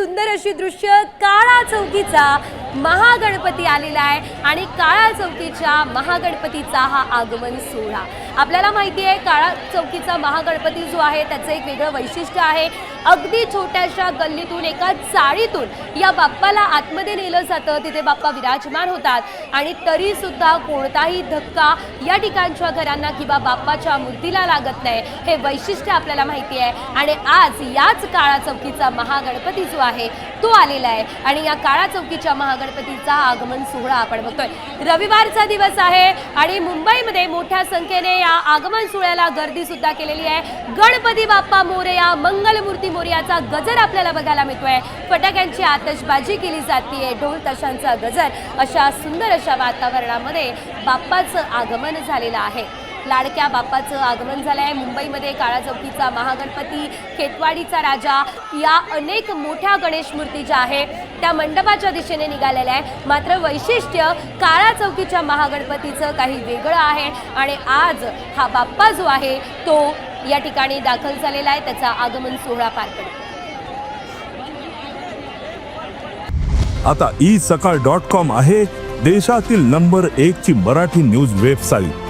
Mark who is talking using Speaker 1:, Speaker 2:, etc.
Speaker 1: सुंदर अशी दृश्य काळा चौकीचा महागणपती आलेला आहे आणि काळा चौकीच्या महागणपतीचा हा आगमन सोहळा. आपल्याला माहिती आहे काळा चौकीचा महागणपती जो आहे त्याचं एक वेगळं वैशिष्ट्य आहे. अगदी छोट्याशा गल्लीतून एका चाळीतून या बाप्पाला आतमध्ये नेलं जातं. तिथे बाप्पा विराजमान होतात. आणि तरी सुद्धा कोणताही धक्का या ठिकाणच्या घरांना किंवा बाप्पाच्या मूर्तीला लागत नाही. हे वैशिष्ट्य आपल्याला माहिती आहे. आणि आज याच काळा चौकीचा महागणपती जो आहे तो आलेला आहे. आणि या काळा चौकीच्या महागणपतीचा आगमन सोहळा आपण बघतोय. रविवारचा दिवस आहे आणि मुंबईमध्ये मोठ्या संख्येने या आगमन सोहळ्याला गर्दी सुद्धा केलेली आहे. गणपती बाप्पा मोरया मंगलमूर्ती मोरयाचा गजर आपल्याला बघायला मिळतोय. फटाक्यांची आतषबाजी केली जाते ढोल तशांचा गजर. अशा सुंदर अशा वातावरणामध्ये बाप्पाचं आगमन झालेलं आहे. लाडक्या बाप्पाचं आगमन झालं आहे मुंबईमध्ये काळा चौकीचा महागणपती खेतवाडीचा राजा या अनेक मोठ्या गणेश मूर्ती ज्या आहे त्या मंडपाच्या दिशेने निघालेल्या आहे मात्र वैशिष्ट्य काळा चौकीच्या महागणपतीचं काही वेगळं आहे आणि आज हा बाप्पा जो आहे तो या ठिकाणी दाखल झालेला आहे. त्याचा आगमन सोहळा पार पडतो
Speaker 2: आता ई सकाळ डॉट कॉम आहे देशातील नंबर एक ची मराठी न्यूज वेबसाईट.